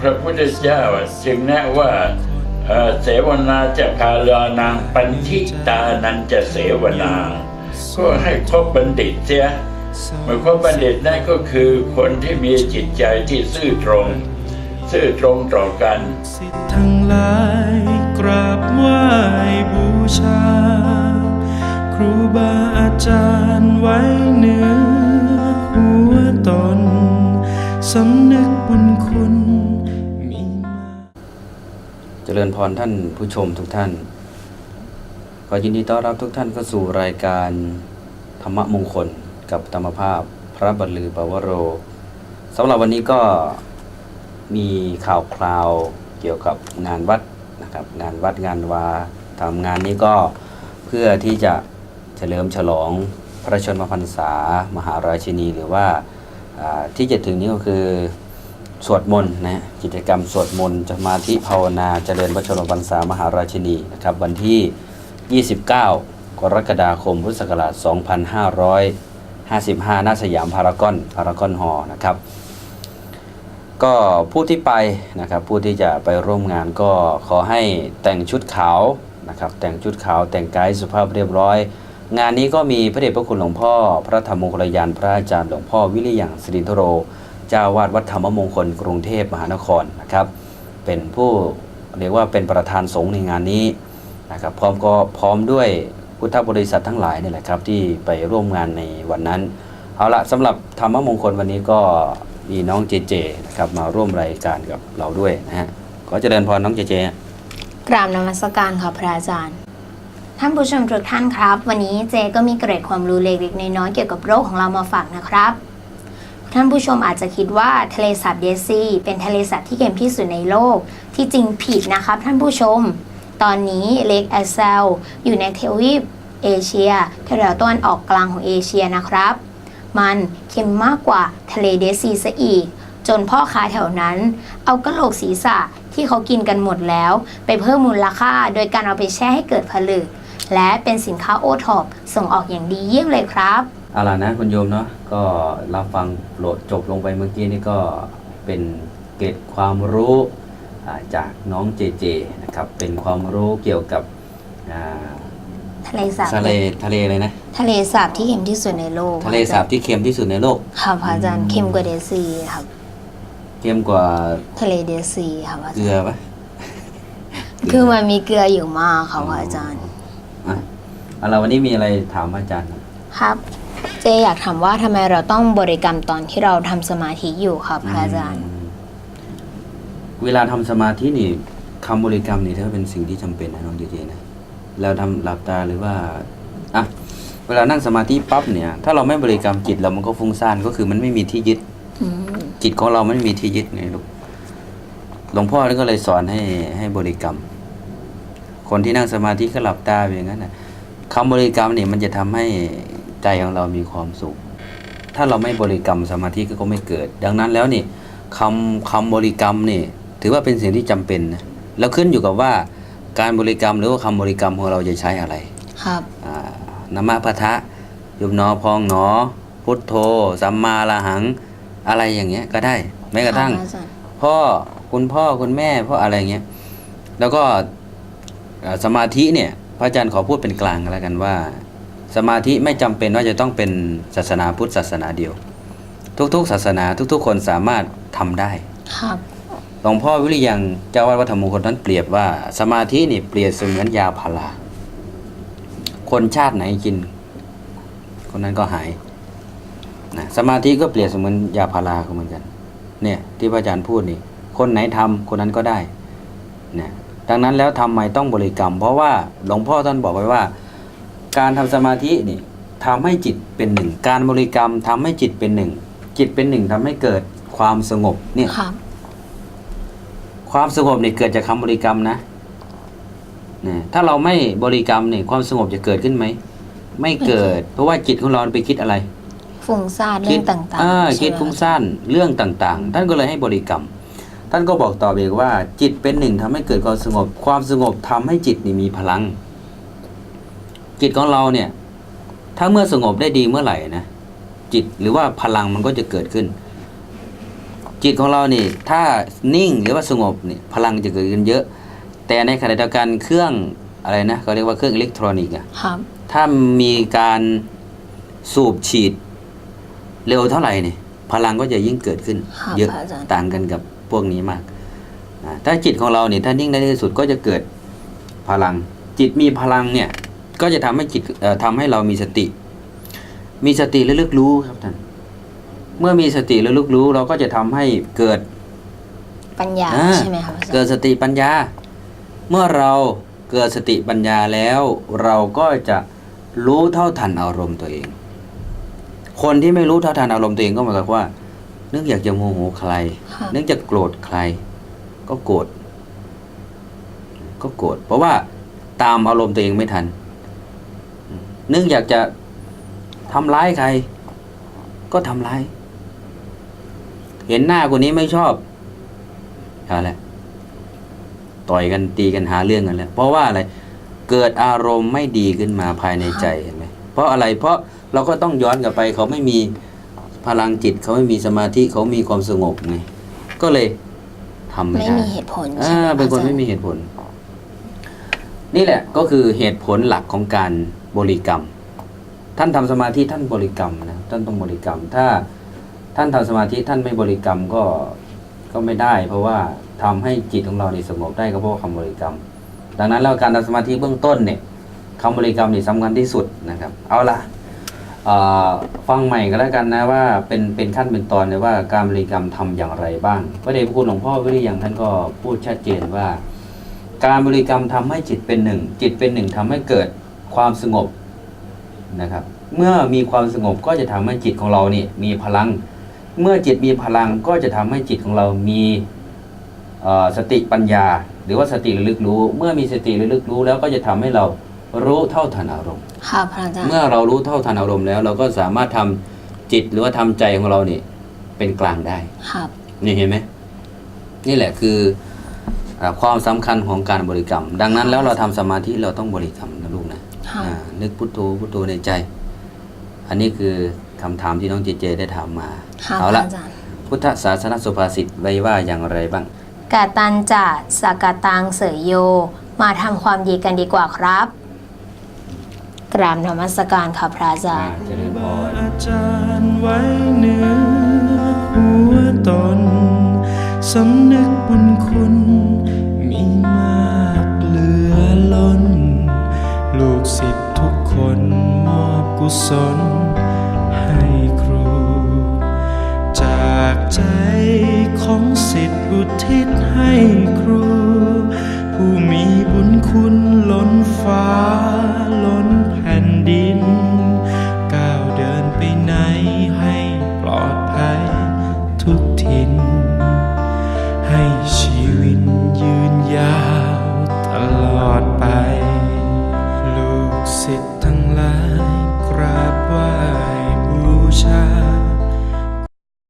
พระพุทธเจ้าจึงแนะว่าเอ่อเสวนาจะคาลานางปัญชิตานันจะเสวนาก็ให้คบบัณฑิตเสียเมื่อคบบัณฑิตนั่นก็คือคนที่มีจิตใจที่ซื่อตรง ซื่อตรงต่อกันสิทธิ์ทั้งหลายกราบไหว้บูชา ครูบาอาจารย์ไว้เหนือหัวตนสำนึก จริญพรท่านผู้ชมทุกท่าน ขอยินดีต้อนรับทุกท่านเข้าสู่รายการธรรมมงคลกับธรรมภาพพระบรรลือปวโรสำหรับวันนี้ก็มีข่าวคราวเกี่ยวกับงานวัดนะครับ งานวัดงานวาทำงานนี้ก็เพื่อที่จะเฉลิมฉลองพระชนมพรรษามหาราชินีหรือว่าอ่าที่จะถึงนี้ก็คือ สวดมนต์นะกิจกรรมสวดมนต์สมาธิภาวนาเจริญพระชนมพรรษามหาราชินีนะครับวันที่ 29 กรกฎาคมพุทธศักราช 2555ณสยามพารากอนพารากอนฮอร์นะครับ ก็ผู้ที่ไปนะครับผู้ที่จะไปร่วมงานก็ขอให้แต่งชุดขาวนะครับแต่งชุดขาวแต่งกายสุภาพเรียบร้อย งานนี้ก็มีพระเดชพระคุณหลวงพ่อ พระธรรมมงคลยานพระอาจารย์หลวงพ่อวิริยังสิรินทโร เจ้าวาดวัดธรรมมงคลกรุงเทพมหานครนะครับ เป็นผู้เรียกว่าเป็นประธานสงฆ์ในงานนี้นะครับพร้อมก็พร้อมด้วยพุทธบริษัททั้งหลายนี่แหละครับที่ไปร่วมงานในวันนั้น เอาละสำหรับธรรมมงคลวันนี้ก็มีน้องเจเจนะครับมาร่วมรายการกับเราด้วยนะฮะขอเจริญพรน้องเจเจกราบนมัสการค่ะพระอาจารย์ ท่านผู้ชมทุกท่านครับ วันนี้เจก็มีเกร็ดความรู้เล็กๆน้อยๆเกี่ยวกับโรคของเรามาฝากนะครับ ท่านผู้ชมอาจจะคิดว่าทะเลสาบเดซีเป็นทะเลสาบที่เค็มที่สุดในโลก ที่จริงผิดนะครับท่านผู้ชม ตอนนี้เลกแอสเซลอยู่ในเทวีปเอเชียแถวตะวันออกกลางของเอเชียนะครับ มันเค็มมากกว่าทะเลเดซีซะอีก จนพ่อค้าแถวนั้น เอากระโหลกศีรษะที่เขากินกันหมดแล้ว ไปเพิ่มมูลค่าโดยการเอาไปแช่ให้เกิดผลึก และเป็นสินค้าโอท็อปส่งออกอย่างดีเยี่ยมเลยครับ เอาล่ะนะคุณโยมเนาะก็รับฟังโหลดจบลงไปเมื่อกี้นี่ก็เป็นเกร็ดความรู้อ่าจากน้องเจเจนะครับเป็นความรู้เกี่ยวกับอ่าทะเลสาบทะเลทะเลเลยนะทะเลสาบที่เค็มที่สุดในโลก ทะเลสาบที่เค็มที่สุดในโลกค่ะพระอาจารย์เค็มกว่าเดซีครับเค็มกว่าทะเลเดซีค่ะพระอาเกจารย์ลือปะคือมันมีเกลืออยู่มากค่ะพระอาจารย์อะเอาล่ะวันนี้มีอะไรถามอาจารย์ครับ เจอยากถามว่าทำไมเราต้องบริกรรมตอนที่เราทำสมาธิอยู่ครับพระอาจารย์อืมเวลาทำสมาธินี่คำบริกรรมนี่ถือว่าเป็นสิ่งที่จำเป็นนะน้องเจเจนะเราทำหลับตาหรือว่าอะเวลานั่งสมาธิปั๊บเนี่ย ถ้าเราไม่บริกรรมจิตเรามันก็ฟุ้งซ่านก็คือมันไม่มีที่ยึด อืมจิตของเราไม่มีที่ยึดไงลูก หลวงพ่อก็เลยสอนให้ให้บริกรรม คนที่นั่งสมาธิก็หลับตาไปอย่างนั้นนะคำบริกรรมเนี่ยมันจะทำให้ ใจของเรามีความสุข ถ้าเราไม่บริกรรมสมาธิก็ไม่เกิด ดังนั้นแล้วนี่คำคำบริกรรมนี่ถือว่าเป็นสิ่งที่จำเป็นนะแล้วขึ้นอยู่กับว่าการบริกรรมหรือว่าคำบริกรรมของเราจะใช้อะไร ครับอ่านะมะพะทะยุบหนอพองหนอ พุทโธสัมมาละหังอะไรอย่างเงี้ยก็ได้แม้กระทั่งค่พอาจารย์พ่อคุณพ่อคุณแม่พ่ออะไรเงี้ยแล้วก็อ่าสมาธิเนี่ย พระอาจารย์ขอพูดเป็นกลางกันแล้วกันว่า สมาธิไม่จำเป็นว่าจะต้องเป็นศาสนาพุทธศาสนาเดียว ทุกๆ ศาสนาทุกๆ คนสามารถทำได้ครับหลวงพ่อวิริยังเจ้าวัดวัดธรรมมงคลท่านเปรียบว่า สมาธินี่เปรียบเสมือนยาพาราคนชาติไหนกิน คนนั้นก็หายนะสมาธิก็เปรียบเสมือนยาพาราก็เหมือนกัน เนี่ยที่พระอาจารย์พูดนี่ คนไหนทำคนนั้นก็ได้นะดังนั้นแล้วทำไมต้องบริกรรม เพราะว่าหลวงพ่อท่านบอกไว้ว่า การทำสมาธินี่ทำให้จิตเป็นหนึ่ง การบริกรรมทำให้จิตเป็นหนึ่ง จิตเป็นหนึ่งทำให้เกิดความสงบเนี่ยครับความสงบเนี่ยเกิดจากคำบริกรรมนะนะถ้าเราไม่บริกรรมเนี่ยความสงบจะเกิดขึ้นไหม ไม่เกิด เพราะว่าจิตของเราไปคิดอะไรฟุ้งซ่านเรื่องต่างอ่าๆคิดใช่ไหมฟุ้งซ่านเรื่องต่างๆ ท่านก็เลยให้บริกรรม ท่านก็บอกต่อไปอีกว่า จิตเป็นหนึ่งทำให้เกิดความสงบ ความสงบทำให้จิตนี่มีพลัง จิตของเราเนี่ย ถ้าเมื่อสงบได้ดีเมื่อไหร่นะจิตหรือว่าพลังมันก็จะเกิดขึ้น จิตของเรานี่ถ้านิ่งหรือว่าสงบนี่พลังจะเกิดขึ้นเยอะ แต่ในขณะเดียวกันเครื่องอะไรนะเขาเรียกว่าเครื่องอิเล็กทรอนิกส์อะครับถ้ามีการสูบฉีดเร็วเท่าไหร่เนี่ยพลังก็จะยิ่งเกิดขึ้นครับเยอะพระอาจารย์ต่างกันกับพวกนี้มากนะถ้าจิตของเราเนี่ยถ้านิ่งได้ที่สุดก็จะเกิดพลัง จิตมีพลังเนี่ย ก็จะทำให้จิตเอ่อทำให้เรามีสติ มีสติและลึกรู้ครับท่านเมื่อมีสติและลึกรู้ เราก็จะทำให้เกิดปัญญาอ่าใช่ไหมครับพระอาจารย์เกิดสติปัญญา เมื่อเราเกิดสติปัญญาแล้ว เราก็จะรู้เท่าทันอารมณ์ตัวเอง คนที่ไม่รู้เท่าทันอารมณ์ตัวเองก็หมายความว่า นึกอยากจะโมโหใครครับนึกจะโกรธใคร ก็โกรธก็โกรธเพราะว่าตามอารมณ์ตัวเองไม่ทัน นึกอยากจะทำร้ายใคร ก็ทำร้าย เห็นหน้าคนนี้ไม่ชอบเอาละต่อยกันตีกันหาเรื่องกันแล้ว เพราะว่าอะไร เกิดอารมณ์ไม่ดีขึ้นมาภายในใจเห็นไหมเพราะอะไร เพราะเราก็ต้องย้อนกลับไป เขาไม่มีพลังจิต เขาไม่มีสมาธิเขามีความสงบไงก็เลยทำไม่ไม่ได้มีเหตุผลอ่าใช่ไหมเป็นคนพระอาจารย์ไม่มีเหตุผล นี่แหละก็คือเหตุผลหลักของการ บริกรรม ท่านทำสมาธิท่านบริกรรมนะท่านต้องบริกรรม ถ้าท่านทำสมาธิท่านไม่บริกรรมก็ก็ไม่ได้ เพราะว่าทำให้จิตของเรานี่สงบได้ก็เพราะคำบริกรรม ดังนั้นแล้วการทำสมาธิเบื้องต้นเนี่ยคำบริกรรมนี่สำคัญที่สุดนะครับ เอาละฟังใหม่ก็แล้วกันนะว่าเป็นเป็นขั้นเป็นตอนเลยว่าการบริกรรมทำอย่างไรบ้างพระเดชพระคุณหลวงพ่อวิริยังท่านก็พูดชัดเจนว่า การบริกรรมทำให้จิตเป็นหนึ่งจิตเป็นหนึ่งทำให้เกิด ความสงบนะครับ เมื่อมีความสงบก็จะทำให้จิตของเรานี่มีพลัง เมื่อจิตมีพลังก็จะทำให้จิตของเรามีเอ่อสติปัญญา หรือว่าสติระลึกรู้ เมื่อมีสติระลึกรู้แล้วก็จะทำให้เรารู้เท่าทันอารมณ์ครับพระอาจารย์เมื่อเรารู้เท่าทันอารมณ์แล้ว เราก็สามารถทำจิตหรือว่าทำใจของเรานี่เป็นกลางได้ครับนี่เห็นไหมนี่แหละคืออาความสำคัญของการบริกรรม ดังนั้นแล้วเราทำสมาธิเราต้องบริกรรม นะลูกนะครับอ่านึกพุทโธพุทโธในใจ อันนี้คือคำถามที่น้องเจเจได้ถามมาครับเอาพละระอาจารย์พุทธศาสนสุภาษิตไว้ว่าอย่างไรบ้าง กาตันจะสกตังเสยโย มาทำความดีกันดีกว่าครับ กราบนมัสการค่ะพระอาจารย์เจริญพรอาจารย์ไว้เหนือหัวตนสำนึกบุญคุณ กุศลให้ครู จากใจของสิทธิบุทิศให้ครู ผู้มีบุญคุณล้นฟ้าล้น